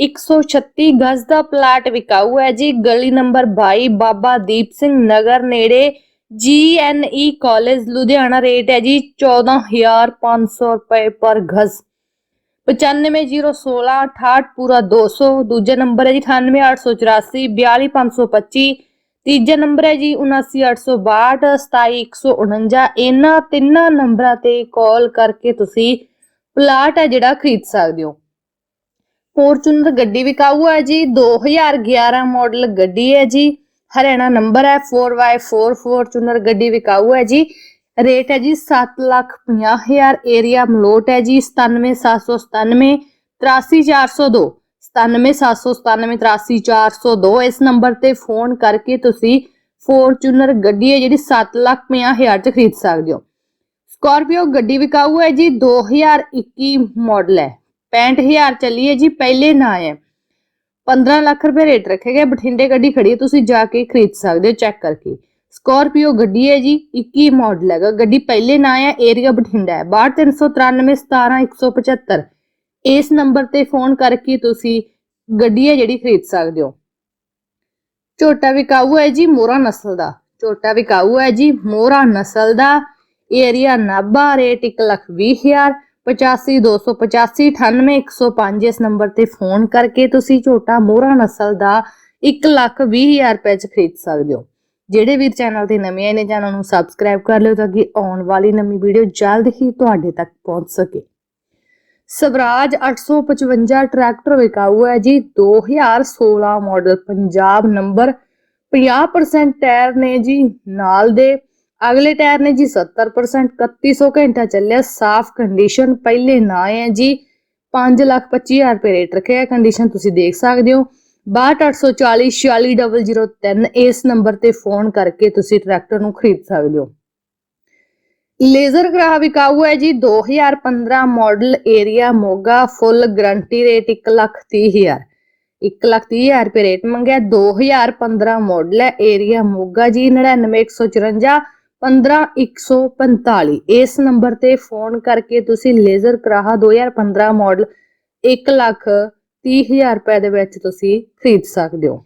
136 ਗਜ਼ ਦਾ ਪਲਾਟ ਵਿਕਾਊ ਹੈ ਜੀ। ਗਲੀ ਨੰਬਰ 22 ਬਾਬਾ ਦੀਪ ਸਿੰਘ ਨਗਰ ਨੇੜੇ ਜੀਐਨਈ ਕਾਲਜ, ਲੁਧਿਆਣਾ ਰੇਟ ਹੈ ਜੀ 14500 ਰੁਪਏ ਪਰ ਗਜ਼। 95016 68 ਪੂਰਾ 200 ਦੂਜਾ ਨੰਬਰ ਹੈ ਜੀ 98884 42525 ਤੀਜਾ ਨੰਬਰ ਹੈ ਜੀ 79862 27149 ਇਹਨਾਂ ਤਿੰਨਾਂ ਨੰਬਰਾਂ ਤੇ ਕਾਲ ਕਰਕੇ ਤੁਸੀਂ ਪਲਾਟ ਹੈ ਜਿਹੜਾ ਖਰੀਦ ਸਕਦੇ ਹੋ। ਫੋਰਚੂਨਰ ਗੱਡੀ ਵਿਕਾਊ ਹੈ ਜੀ 2011 ਮਾਡਲ ਗੱਡੀ ਹੈ ਜੀ। ਹਰਿਆਣਾ ਨੰਬਰ ਹੈ 4x4 ਫੋਰਚੂਨਰ ਗੱਡੀ ਵਿਕਾਊ ਹੈ ਜੀ। ਰੇਟ ਹੈ ਜੀ 750000 ਏਰੀਆ ਮਲੋਟ ਹੈ ਜੀ 97797 83402 97797 83402 ਇਸ ਨੰਬਰ ਤੇ ਫੋਨ ਕਰਕੇ ਤੁਸੀਂ ਫੋਰਚੂਨਰ ਗੱਡੀ ਹੈ ਜਿਹੜੀ 750000 ਚ ਖਰੀਦ ਸਕਦੇ ਹੋ। ਸਕਾਰਪੀਓ ਗੱਡੀ ਵਿਕਾਊ ਹੈ ਜੀ 2021 ਮਾਡਲ ਹੈ। 65000 ਚੱਲੀ ਹੈ ਜੀ, ਪਹਿਲੇ ਨਾ ਹੈ 15 ਲੱਖ ਰੁਪਏ ਰੇਟ ਰੱਖੇ ਗਏ, ਬਠਿੰਡੇ ਗੱਡੀ ਖੜੀ ਹੈ, ਤੁਸੀਂ ਜਾ ਕੇ ਖਰੀਦ ਸਕਦੇ ਹੋ ਚੈੱਕ ਕਰਕੇ। ਸਕਾਰਪੀਓ ਗੱਡੀ ਹੈ ਜੀ 21 ਮਾਡਲ ਹੈਗਾ, ਗੱਡੀ ਪਹਿਲੇ ਨਾ ਹੈ ਏਰੀਆ ਬਠਿੰਡਾ ਹੈ। 62393 17175 ਇਸ ਨੰਬਰ ਤੇ ਫੋਨ ਕਰਕੇ ਤੁਸੀਂ ਗੱਡੀ ਹੈ ਜਿਹੜੀ ਖਰੀਦ ਸਕਦੇ ਹੋ। ਝੋਟਾ ਵਿਕਾਊ ਹੈ ਜੀ ਮੋਰਾ ਨਸਲ ਦਾ। ਝੋਟਾ ਵਿਕਾਊ ਹੈ ਜੀ ਮੋਰਾ ਨਸਲ ਦਾ। ਏਰੀਆ ਨਾਭਾ ਰੇਟ 120000 85285 98105 ਇਸ ਨੰਬਰ ਤੇ ਫੋਨ ਕਰਕੇ ਤੁਸੀਂ ਝੋਟਾ ਮੋਹਰਾ ਨਸਲ ਦਾ 120000 ਰੁਪਏ ਚ ਖਰੀਦ ਸਕਦੇ ਹੋ। ਜਿਹੜੇ ਵੀਰ ਚੈਨਲ ਤੇ ਨਵੇਂ ਆਏ ਨੇ, ਚੈਨਲ ਨੂੰ ਸਬਸਕ੍ਰਾਈਬ ਕਰ ਲਿਓ ਤਾਂ ਕਿ ਆਉਣ ਵਾਲੀ ਨਵੀਂ ਵੀਡੀਓ ਜਲਦ ਹੀ ਤੁਹਾਡੇ ਤੱਕ ਪਹੁੰਚ ਸਕੇ। ਸਵਰਾਜ 855 ਟਰੈਕਟਰ ਵਿਕਾਊ ਹੈ ਜੀ। 2016 ਮਾਡਲ ਪੰਜਾਬ ਨੰਬਰ 50% ਟਾਇਰ ਨੇ ਜੀ, ਨਾਲ ਦੇ ਅਗਲੇ ਟਾਇਰ ਨੇ ਜੀ 70% 3100 ਘੰਟਾ ਚੱਲਿਆ, ਸਾਫ਼ ਕੰਡੀਸ਼ਨ ਪਹਿਲੇ ਨਾ ਹੈ ਜੀ। 525000 ਰੁਪਏ ਰੇਟ ਰੱਖਿਆ ਹੈ ਕੰਡੀਸ਼ਨ ਤੁਸੀਂ ਦੇਖ ਸਕਦੇ ਹੋ। 62840 46003 ਇਸ ਨੰਬਰ ਤੇ ਫੋਨ ਕਰਕੇ ਤੁਸੀਂ ਟਰੈਕਟਰ ਨੂੰ ਖਰੀਦ ਸਕਦੇ ਹੋ। ਲੇਜ਼ਰ ਗ੍ਰਾਹ ਵਿਕਾਊ ਹੈ ਜੀ 2015 model area Moga full guarantee rate 130000 130000 ਰੁਪਏ ਰੇਟ ਮੰਗਿਆ 2015 ਮਾਡਲ ਹੈ ਏਰੀਆ ਮੋਗਾ ਜੀ 99154 15145 ਇਸ ਨੰਬਰ ਤੇ ਫੋਨ ਕਰਕੇ ਤੁਸੀਂ ਲੇਜ਼ਰ ਕਰਾਹਾ 2015 ਮਾਡਲ 1 ਲੱਖ 30000 ਰੁਪਏ ਦੇ ਵਿੱਚ ਤੁਸੀਂ ਖਰੀਦ ਸਕਦੇ ਹੋ।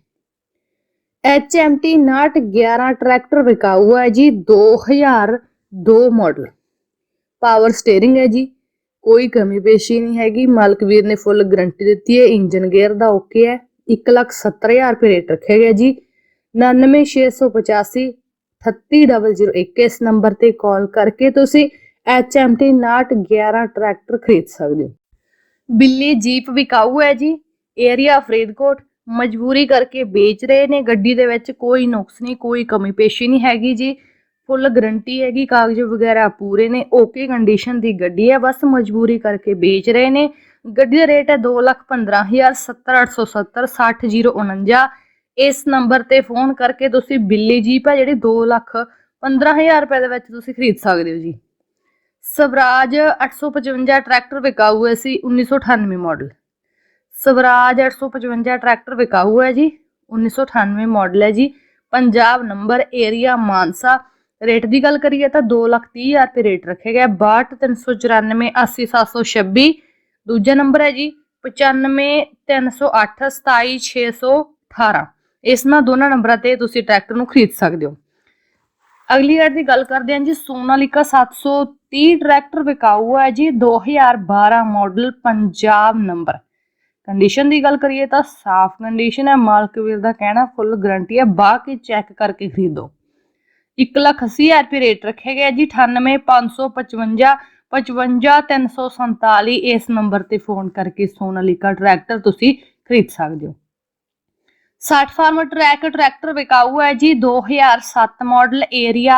HMT 911 ਟਰੈਕਟਰ ਵਿਕਾਊ ਹੈ ਜੀ 2002 ਮਾਡਲ। ਪਾਵਰ ਸਟੀਅਰਿੰਗ ਹੈ ਜੀ, ਕੋਈ ਕਮੀ ਪੇਸ਼ੀ ਨਹੀਂ ਹੈਗੀ। ਮਾਲਕ ਵੀਰ ਨੇ ਫੁੱਲ ਗਾਰੰਟੀ ਦਿੱਤੀ ਹੈ, ਇੰਜਨ ਗੇਅਰ ਦਾ ਓਕੇ ਹੈ 170000 ਰੁਪਏ ਰੇਟ ਰੱਖਿਆ ਗਿਆ ਜੀ 99685 38001 ਇਸ ਨੰਬਰ ਤੇ ਕਾਲ ਕਰਕੇ ਤੁਸੀਂ HMT 911 ਟਰੈਕਟਰ ਖਰੀਦ ਸਕਦੇ ਹੋ। ਬਿੱਲੀ ਜੀਪ ਵਿਕਾਊ ਹੈ ਜੀ, ਏਰੀਆ ਫਰੀਦਕੋਟ, ਮਜਬੂਰੀ ਕਰਕੇ ਵੇਚ ਰਹੇ ਨੇ, ਗੱਡੀ ਦੇ ਵਿੱਚ ਕੋਈ ਨੁਕਸ ਨਹੀਂ, ਕੋਈ ਕਮੀ ਪੇਸ਼ੀ ਨਹੀਂ ਹੈਗੀ ਜੀ, ਫੁੱਲ ਗਰੰਟੀ ਹੈਗੀ, ਕਾਗਜ਼ ਵਗੈਰਾ ਪੂਰੇ ਨੇ, ਓਕੇ ਕੰਡੀਸ਼ਨ ਦੀ ਗੱਡੀ ਹੈ, ਬਸ ਮਜਬੂਰੀ ਕਰਕੇ ਵੇਚ ਰਹੇ ਨੇ, ਗੱਡੀ ਦਾ ਰੇਟ ਹੈ 215000 70870 60049 ਇਸ ਨੰਬਰ ਤੇ ਫੋਨ ਕਰਕੇ ਤੁਸੀਂ ਬਿੱਲੀ ਜੀਪ ਹੈ ਜਿਹੜੀ 2 ਲੱਖ 15000 ਰੁਪਏ ਦੇ ਵਿੱਚ ਤੁਸੀਂ ਖਰੀਦ ਸਕਦੇ ਹੋ ਜੀ। ਸਵਰਾਜ 855 ਟਰੈਕਟਰ ਵਿਕਾਊ ਹੈ ਸੀ 1998 ਮਾਡਲ। ਸਵਰਾਜ 855 ਟਰੈਕਟਰ ਵਿਕਾਊ ਹੈ ਜੀ 1998 ਮਾਡਲ ਹੈ ਜੀ। Punjab number area Mansa, rate ਦੀ ਗੱਲ ਕਰੀਏ ਤਾਂ 230000 ਰੁਪਏ ਰੇਟ ਰੱਖਿਆ ਗਿਆ 62394 80726 ਦੂਜਾ ਨੰਬਰ ਹੈ ਜੀ 95308 27618 ਇਸ ਨਾਲ ਦੋਨਾਂ ਨੰਬਰਾਂ ਤੇ ਤੁਸੀਂ ਟਰੈਕਟਰ ਨੂੰ ਖਰੀਦ ਸਕਦੇ ਹੋ। ਅਗਲੀ ਐਡ ਦੀ ਗੱਲ ਕਰਦੇ ਹਾਂ ਜੀ, ਸੋਨਾਲੀਕਾ 730 ਟਰੈਕਟਰ ਵਿਕਾਊ ਹੈ ਜੀ 2012 ਮਾਡਲ ਪੰਜਾਬ ਨੰਬਰ ਕੰਡੀਸ਼ਨ ਦੀ ਗੱਲ ਕਰੀਏ ਤਾਂ ਸਾਫ਼ ਕੰਡੀਸ਼ਨ ਹੈ, ਮਾਲਕ ਵੀਰ ਦਾ ਕਹਿਣਾ ਫੁੱਲ ਗਾਰੰਟੀ ਹੈ, ਬਾਕੀ ਚੈੱਕ ਕਰਕੇ ਖਰੀਦੋ। 180000 ਰੁਪਏ ਰੇਟ ਰੱਖਿਆ ਗਿਆ ਜੀ 98555 55347 ਇਸ ਨੰਬਰ ਤੇ ਫੋਨ ਕਰਕੇ ਸੋਨਾਲੀਕਾ ਟਰੈਕਟਰ ਤੁਸੀਂ ਖਰੀਦ ਸਕਦੇ ਹੋ। 60 ਫਾਰਮ ਟਰੈਕ ਟਰੈਕਟਰ ਵਿਕਾਊ ਹੈ ਜੀ 2007 model area,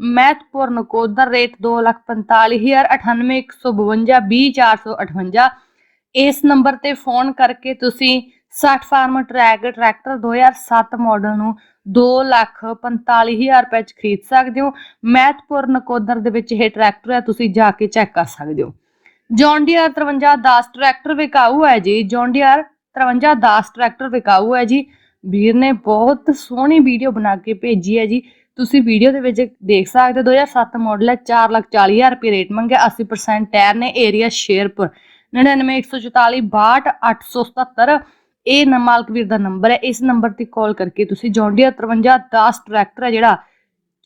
Mehatpur Nakodar rate 245000 98152 20458 ਇਸ ਨੰਬਰ ਤੇ ਫੋਨ ਕਰਕੇ ਤੁਸੀਂ 60 ਫਾਰਮ ਟਰੈਕ ਟਰੈਕਟਰ 2007 ਮਾਡਲ ਨੂੰ 245000 ਰੁਪਏ ਚ ਖਰੀਦ ਸਕਦੇ ਹੋ। ਮਹਿਤਪੁਰ ਨਕੋਦਰ ਦੇ ਵਿੱਚ ਇਹ ਟਰੈਕਟਰ ਹੈ, ਤੁਸੀਂ ਜਾ ਕੇ ਚੈੱਕ ਕਰ ਸਕਦੇ ਹੋ। ਜੌਨ ਡੀਅਰ 5310 ਟਰੈਕਟਰ ਵਿਕਾਊ ਹੈ ਜੀ, ਜੌਨ ਡੀਅਰ 5310 ਟਰੈਕਟਰ ਵਿਕਾਊ ਹੈ ਜੀ। ਵੀਰ ਨੇ ਬਹੁਤ ਸੋਹਣੀ ਵੀਡੀਓ ਬਣਾ ਕੇ ਭੇਜੀ ਹੈ ਜੀ। ਤੁਸੀਂ ਵੀਡੀਓ ਦੇ ਵਿੱਚ ਦੇਖ ਸਕਦੇ ਹੋ 2007 ਮਾਡਲ ਹੈ 440000 ਰੁਪਏ ਰੇਟ ਮੰਗਿਆ 80% ਟਾਇਰ ਨੇ ਏਰੀਆ ਸ਼ੇਰਪੁਰ 991446 877 ਇਹ ਨ ਮਾਲਕ ਵੀਰ ਦਾ ਨੰਬਰ ਹੈ। ਇਸ ਨੰਬਰ ਤੇ ਕਾਲ ਕਰਕੇ ਤੁਸੀਂ ਜੌਂਡੀਆ 5310 ਟਰੈਕਟਰ ਹੈ, ਜਿਹੜਾ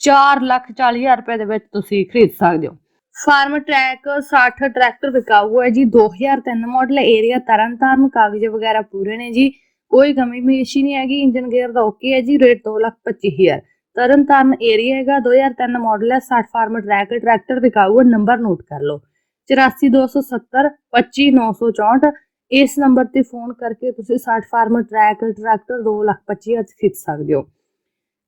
440000 ਰੁਪਏ ਦੇ ਵਿੱਚ ਤੁਸੀਂ ਖਰੀਦ ਸਕਦੇ ਹੋ। ਫਾਰਮ ਟਰੈਕ 60 ਟਰੈਕਟਰ ਵਿਕਾਊ ਹੈ ਜੀ। 2003 ਮਾਡਲ ਏਰੀਆ ਤਰਨਤਾਰਨ, ਕਾਗਜ਼ ਵਗੈਰਾ ਪੂਰੇ ਨੇ ਜੀ। ਕੋਈ ਕਮੀ ਪੇਸ਼ੀ ਨਹੀਂ ਹੈਗੀ ਇੰਜਨ ਗੇਅਰ ਦਾ ਓਕੇ ਹੈ ਜੀ ਰੇਟ 225000 ਤਰਨਤਾਰਨ ਏਰੀਆ ਹੈਗਾ 2003 ਮਾਡਲ ਹੈ 60 ਫਾਰਮ ਟਰੈਕ ਟਰੈਕਟਰ ਵਿਕਾਊ ਹੈ ਨੰਬਰ ਨੋਟ ਕਰ ਲਓ। 84270 25964 ਇਸ ਨੰਬਰ ਤੇ ਫੋਨ ਕਰਕੇ ਤੁਸੀਂ 60 ਫਾਰਮ ਟਰੈਕ ਟਰੈਕਟਰ 225000 ਚ ਖਰੀਦ ਸਕਦੇ ਹੋ।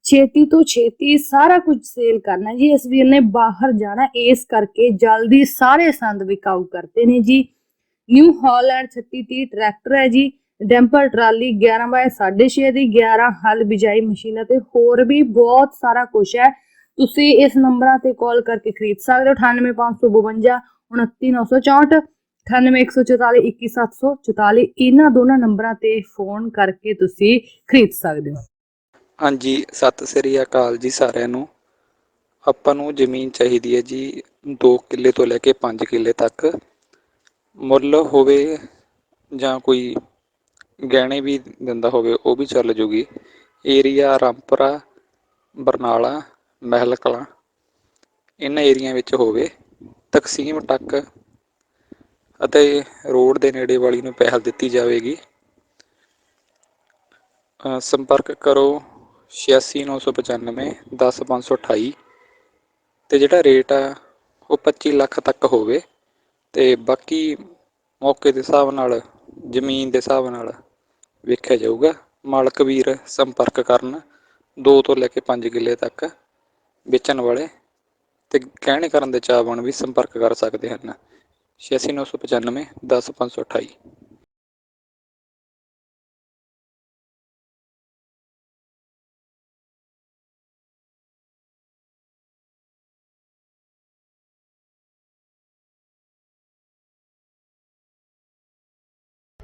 ਛੇਤੀ ਤੋਂ ਛੇਤੀ ਸਾਰਾ ਕੁਝ ਸੇਲ ਕਰਨਾ ਜੀ, ਇਸ ਵੀਰ ਨੇ ਬਾਹਰ ਜਾਣਾ, ਇਸ ਕਰਕੇ ਜਲਦੀ ਸਾਰੇ ਸੰਦ ਵਿਕਾਊ ਕਰਤੇ ਨੇ ਜੀ। ਨਿਊ ਹਾਲੈਂਡ 3630 ਟਰੈਕਟਰ ਹੈ ਜੀ। ਡੈਂਪਰ ਟਰਾਲੀ 11 ਬਾਏ 6.5 ਦੀ 11 ਹਲ ਬਿਜਾਈ ਮਸ਼ੀਨਾਂ ਤੇ ਹੋਰ ਵੀ ਬਹੁਤ ਸਾਰਾ ਕੁਝ ਹੈ। ਤੁਸੀਂ ਇਸ ਨੰਬਰਾਂ ਤੇ ਕਾਲ ਕਰਕੇ ਖਰੀਦ ਸਕਦੇ ਹੋ। 98552 29964 98144 21744 ਇਹਨਾਂ ਦੋਨਾਂ ਨੰਬਰਾਂ ਤੇ ਫੋਨ ਕਰਕੇ ਤੁਸੀਂ ਖਰੀਦ ਸਕਦੇ ਹੋ। ਹਾਂਜੀ, ਸਤਿ ਸ੍ਰੀ ਅਕਾਲ ਜੀ ਸਾਰਿਆਂ ਨੂੰ। ਆਪਾਂ ਨੂੰ ਜ਼ਮੀਨ ਚਾਹੀਦੀ ਹੈ ਜੀ 2 ਕਿੱਲੇ ਤੋਂ ਲੈ ਕੇ 5 ਕਿੱਲੇ ਤੱਕ। ਮੁੱਲ ਹੋਵੇ ਜਾਂ ਕੋਈ ਗਹਿਣੇ ਵੀ ਦਿੰਦਾ ਹੋਵੇ, ਉਹ ਵੀ ਚੱਲ ਜੂਗੀ। ਏਰੀਆ ਰਾਮਪੁਰਾ, ਬਰਨਾਲਾ ਮਹਿਲ ਕਲਾਂ ਇਹਨਾਂ ਏਰੀਆ ਵਿੱਚ ਹੋਵੇ, ਤਕਸੀਮ ਟੱਕ ਅਤੇ ਰੋਡ ਦੇ ਨੇੜੇ ਵਾਲੀ ਨੂੰ ਪਹਿਲ ਦਿੱਤੀ ਜਾਵੇਗੀ। ਸੰਪਰਕ ਕਰੋ 86995 10528 ਤੇ ਜਿਹੜਾ ਰੇਟ ਆ, ਉਹ 25 ਲੱਖ ਤੱਕ ਹੋਵੇ ਤੇ ਬਾਕੀ ਮੌਕੇ ਦੇ ਹਿਸਾਬ ਨਾਲ ਜ਼ਮੀਨ ਦੇ ਹਿਸਾਬ ਨਾਲ ਵੇਖਿਆ ਜਾਊਗਾ। ਮਾਲਕ ਵੀਰ ਸੰਪਰਕ ਕਰਨ 2 ਤੋਂ ਲੈ ਕੇ 5 ਕਿੱਲੇ ਤੱਕ ਵੇਚਣ ਵਾਲੇ ਤੇ ਗਹਿਣੇ ਕਰਨ ਦੇ ਚਾਹਵਾਨ ਵੀ ਸੰਪਰਕ ਕਰ ਸਕਦੇ ਹਨ। 86995 10528